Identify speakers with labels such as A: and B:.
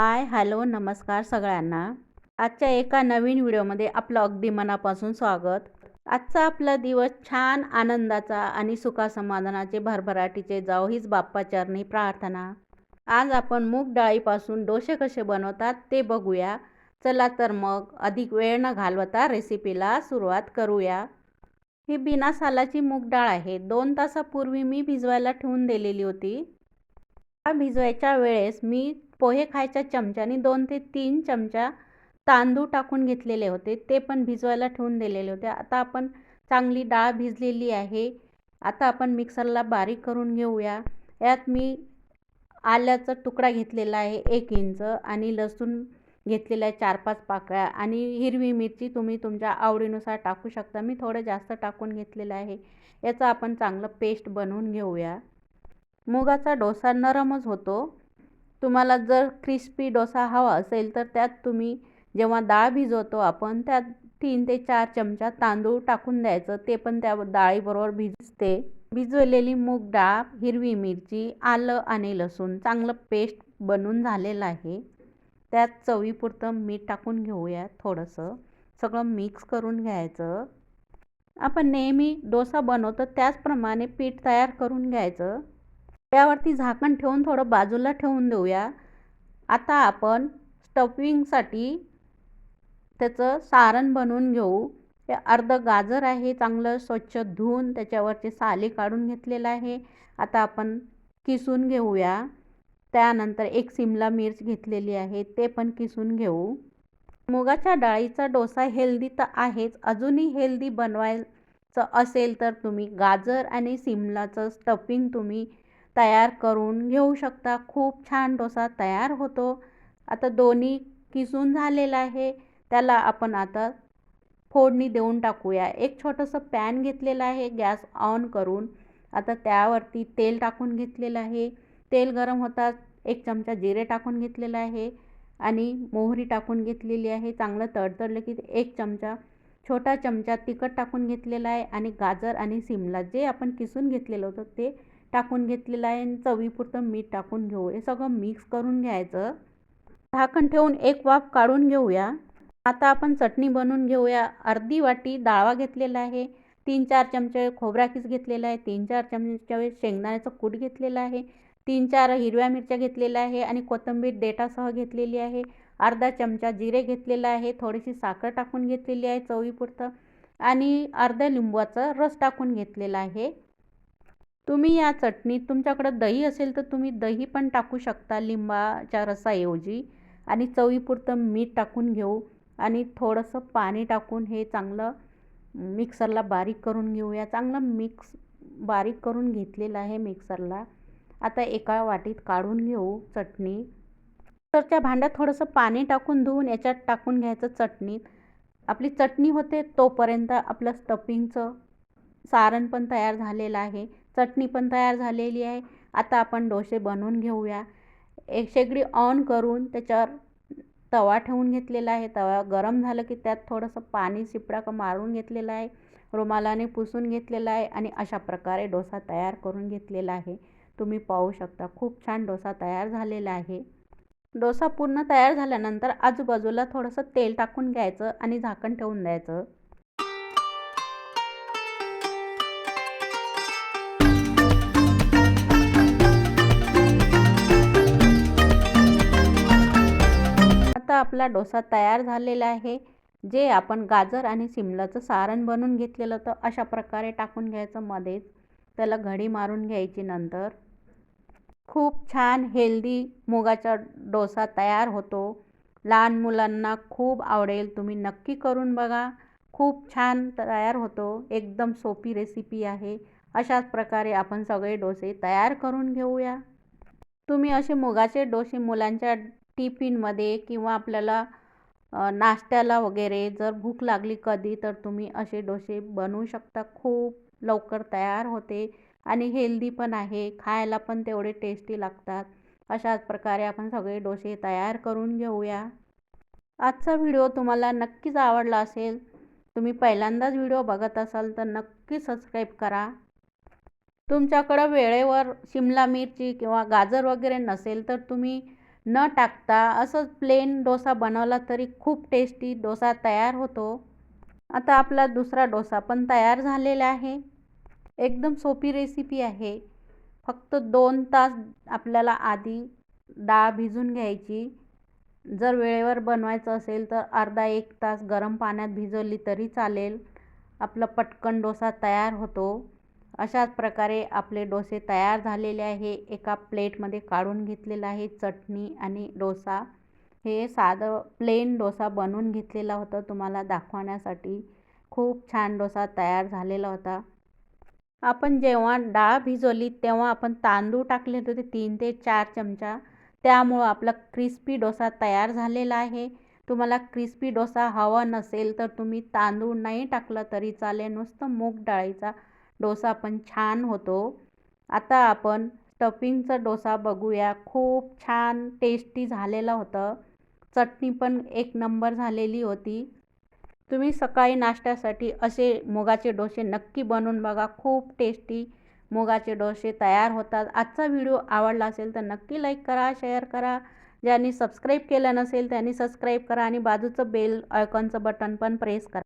A: Hi hello नमस्कार सगळ्यांना. आजच्या एका नवीन व्हिडिओमध्ये आपलं अगदी मनापासून स्वागत. आजचा आपला दिवस छान आनंदाचा आणि सुखासमाधानाचे भरभराटीचे जाव हीच बाप्पाचरणी प्रार्थना. आज आपण मूग डाळीपासून डोसे कसे बनवतात ते बघूया. चला तर मग अधिक वेळ न घालवता रेसिपीला सुरुवात करूया. ही बिना सालाची मूग डाळ आहे. दोन तासापूर्वी मी भिजवायला ठेवून दिलेली होती. भिजवायच्या वेळेस मी पोहे खायच्या चमच्याने दोन ते तीन चमचा तांदूळ टाकून घेतलेले होते. ते पण भिजवायला ठेवून दिलेले होते. आता आपण चांगली डाळ भिजलेली आहे. आता आपण मिक्सरला बारीक करून घेऊया. यात मी आल्याचा तुकडा घेतलेला आहे एक इंच आणि लसूण घेतलेला आहे चार पाच पाकळ्या आणि हिरवी मिरची तुम्ही तुमच्या आवडीनुसार टाकू शकता. मी थोडं जास्त टाकून घेतलेलं आहे. याचं आपण चांगलं पेस्ट बनवून घेऊया. मुगाचा डोसा नरमच होतो. तुम्हाला जर क्रिस्पी डोसा हवा असेल तर त्यात तुम्ही जेव्हा डाळ भिजवतो आपण त्यात तीन ते चार चमचा तांदूळ टाकून द्यायचं. ते पण त्या डाळीबरोबर भिजते. भिजवलेली मूग डाळ हिरवी मिरची आलं आणि लसूण चांगलं पेस्ट बनून झालेलं आहे. त्यात चवीपुरतं मीठ टाकून घेऊया थोडंसं. सगळं मिक्स करून घ्यायचं. आपण नेहमी डोसा बनवतो त्याचप्रमाणे पीठ तयार करून घ्यायचं. त्यावरती झाकण ठेवून थोडं बाजूला ठेवून देऊया. आता आपण स्टफिंगसाठी त्याचं सारण बनवून घेऊ. हे अर्ध गाजर आहे चांगलं स्वच्छ धुवून त्याच्यावरचे साली काढून घेतलेलं आहे. आता आपण किसून घेऊया. त्यानंतर एक सिमला मिर्च घेतलेली आहे ते पण किसून घेऊ. मुगाच्या डाळीचा डोसा हेल्दी तर आहेच. अजूनही हेल्दी बनवायचं असेल तर तुम्ही गाजर आणि सिमलाचं स्टफिंग तुम्ही तयार करून घेऊ शकता. खूप छान डोसा तयार होतो. आता दोन्ही किसून झालेला आहे. त्याला आपण आता फोडणी देऊन टाकूया. एक छोटंसं पॅन घेतलेलं आहे. गॅस ऑन करून आता त्यावरती तेल टाकून घेतलेलं आहे. तेल गरम होतात एक चमचा जिरे टाकून घेतलेलं आहे आणि मोहरी टाकून घेतलेली आहे. चांगलं तडतडलं की एक चमचा छोटा चमचा तिखट टाकून घेतलेला आहे आणि गाजर आणि सिमला जे आपण किसून घेतलेलं होतं ते टाकून घेतलेलं आहे आणि चवीपुरतं मीठ टाकून घेऊ. हे सगळं मिक्स करून घ्यायचं. झाकण ठेवून एक वाफ काढून घेऊया. आता आपण चटणी बनवून घेऊया. अर्धी वाटी डाळवा घेतलेला आहे. तीन चार चमचे खोबरा किस घेतलेला आहे. तीन चार चमचे शेंगदाण्याचं कूट घेतलेलं आहे. तीन चार हिरव्या मिरच्या घेतलेल्या आहे आणि कोथिंबीर देटासह घेतलेली आहे. अर्धा चमचा जिरे घेतलेला आहे. थोडीशी साखर टाकून घेतलेली आहे चवीपुरतं. आणि अर्ध्या लिंबूचा रस टाकून घेतलेला आहे. तुम्ही या चटणीत तुमच्याकडं दही असेल तर तुम्ही दही पण टाकू शकता लिंबाच्या रसाऐवजी. आणि चवीपुरतं मीठ टाकून घेऊ आणि थोडंसं पाणी टाकून हे चांगलं मिक्सरला बारीक करून घेऊया. चांगलं मिक्स बारीक करून घेतलेलं आहे मिक्सरला. आता एका वाटीत काढून घेऊ चटणी. मिक्सरच्या भांड्यात थोडंसं पाणी टाकून धुवून याच्यात टाकून घ्यायचं चटणीत. आपली चटणी होते तोपर्यंत आपलं स्टफिंगचं सारण पण तयार झालेलं आहे. चटणी पण तयार झालेली आहे. आता आपण डोसे बनवून घेऊया. एक शेगडी ऑन करून त्याच्यावर तवा ठेवून घेतलेला आहे. तवा गरम झालं की त्यात थोडंसं पाणी शिपडा का मारून घेतलेलं आहे. रुमालाने पुसून घेतलेला आहे आणि अशा प्रकारे डोसा तयार करून घेतलेला आहे. तुम्ही पाहू शकता खूप छान डोसा तयार झालेला आहे. डोसा पूर्ण तयार झाल्यानंतर आजूबाजूला थोडंसं तेल टाकून घ्यायचं आणि झाकण ठेवून द्यायचं. आता आपला डोसा तयार झालेला आहे. जे आपण गाजर आणि सिमलाचं सारण बनवून घेतलेलं होतं अशा प्रकारे टाकून घ्यायचं मध्येच. त्याला घडी मारून घ्यायची नंतर. खूप छान हेल्दी मुगाचा डोसा तयार होतो. लहान मुलांना खूप आवडेल. तुम्ही नक्की करून बघा. खूप छान तयार होतो. एकदम सोपी रेसिपी आहे. अशाच प्रकारे आपण सगळे डोसे तयार करून घेऊया. तुम्ही असे मुगाचे डोसे मुलांच्या टिफिनमध्ये किंवा आपल्याला नाश्त्याला वगैरे जर भूक लागली कधी तर तुम्ही असे डोसे बनवू शकता. खूप लवकर तयार होते आणि हेल्दी पण आहे. खायला पण तेवढे टेस्टी लागतात. अशाच प्रकारे आपण सगळे डोसे तयार करून घेऊया. आजचा व्हिडिओ तुम्हाला नक्कीच आवडला असेल. तुम्ही पहिल्यांदाच व्हिडिओ बघत असाल तर नक्की सबस्क्राईब करा. तुमच्याकडं वेळेवर शिमला मिरची किंवा गाजर वगैरे नसेल तर तुम्ही न टाकता असंच प्लेन डोसा बनवला तरी खूप टेस्टी डोसा तयार होतो. आता आपला दुसरा डोसा पण तयार झालेला आहे. एकदम सोपी रेसिपी आहे. फक्त दोन तास आपल्याला आधी डाळ भिजून घ्यायची. जर वेळेवर बनवायचं असेल तर अर्धा एक तास गरम पाण्यात भिजवली तरी चालेल. आपला पटकन डोसा तयार होतो. अशाच प्रकारे आपले डोसे तयार झालेले आहे. एका प्लेटमध्ये काढून घेतलेलं आहे चटणी आणि डोसा. हे साधं प्लेन डोसा बनवून घेतलेला होता. तुम्हाला दाखवण्यासाठी खूप छान डोसा तयार झालेला होता. आपण जेव्हा डाळ भिजवली तेव्हा आपण तांदूळ टाकले होते तीन ते चार चमचा. त्यामुळं आपला क्रिस्पी डोसा तयार झालेला आहे. तुम्हाला क्रिस्पी डोसा हवा नसेल तर तुम्ही तांदूळ नाही टाकला तरी चालेल. नुसतं मूग डाळीचा डोसा पण छान होतो. आता आपण स्टफिंगचा डोसा बघूया. खूप छान टेस्टी झालेलं होतं. चटणी पण एक नंबर झालेली होती. तुम्ही सकाळी नाश्त्यासाठी असे मुगाचे डोसे नक्की बनवून बघा. खूप टेस्टी मुगाचे डोसे तयार होतात. आजचा व्हिडिओ आवडला असेल तर नक्की लाईक करा शेअर करा. ज्यांनी सबस्क्राईब केलं नसेल त्यांनी सबस्क्राईब करा आणि बाजूचं बेल आयकॉनचं बटन पण प्रेस करा.